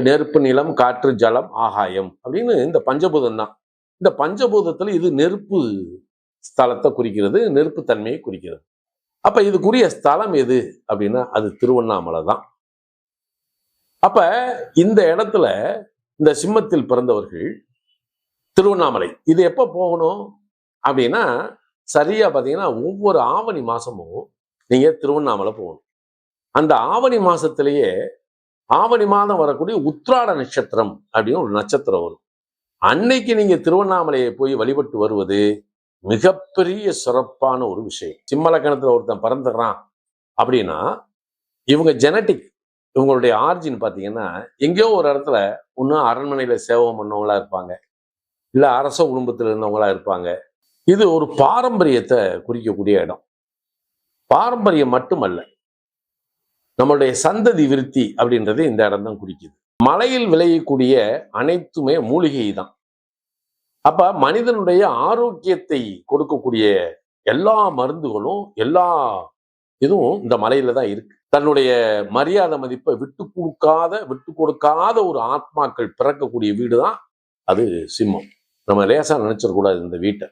இப்போ நெருப்பு நிலம் காற்று ஜலம் ஆகாயம் அப்படின்னு இந்த பஞ்சபூதம் தான். இந்த பஞ்சபூதத்துல இது நெருப்பு ஸ்தலத்தை குறிக்கிறது நெருப்பு தன்மையை குறிக்கிறது. அப்ப இதுக்குரிய ஸ்தலம் எது அப்படின்னா அது திருவண்ணாமலை தான். அப்ப இந்த இடத்துல இந்த சிம்மத்தில் பிறந்தவர்கள் திருவண்ணாமலை இது எப்ப போகணும் அப்படின்னா சரியா பார்த்தீங்கன்னா ஒவ்வொரு ஆவணி மாசமும் நீங்க திருவண்ணாமலை போகணும். அந்த ஆவணி மாசத்திலேயே ஆவணி மாதம் வரக்கூடிய உத்ராட நட்சத்திரம் அப்படின்னு ஒரு நட்சத்திரம் வரும். அன்னைக்கு நீங்க திருவண்ணாமலையை போய் வழிபட்டு வருவது மிகப்பெரிய சிறப்பான ஒரு விஷயம். சிம்மலக்கணத்துல ஒருத்தன் பறந்துடுறான் அப்படின்னா இவங்க ஜெனட்டிக் இவங்களுடைய ஆர்ஜின் பார்த்தீங்கன்னா எங்கேயோ ஒரு இடத்துல ஒன்றும் அரண்மனையில சேவம் பண்ணவங்களா இருப்பாங்க. இல்லை அரச குடும்பத்தில் இருந்தவங்களா இருப்பாங்க. இது ஒரு பாரம்பரியத்தை குறிக்கக்கூடிய இடம். பாரம்பரியம் மட்டுமல்ல. நம்மளுடைய சந்ததி விருத்தி அப்படின்றது இந்த இடம் தான் குறிக்குது. மலையில் விளையக்கூடிய அனைத்துமே மூலிகை தான் அப்ப மனிதனுடைய ஆரோக்கியத்தை கொடுக்கக்கூடிய எல்லா மருந்துகளும் எல்லா இதுவும் இந்த மலையில தான் இருக்கு. தன்னுடைய மரியாதை மதிப்பை விட்டு கொடுக்காத விட்டு கொடுக்காத ஒரு ஆத்மாக்கள் பிறக்கக்கூடிய வீடு தான் அது சிம்மம். நம்ம லேசா நினைச்சிடக்கூடாது இந்த வீட்டை.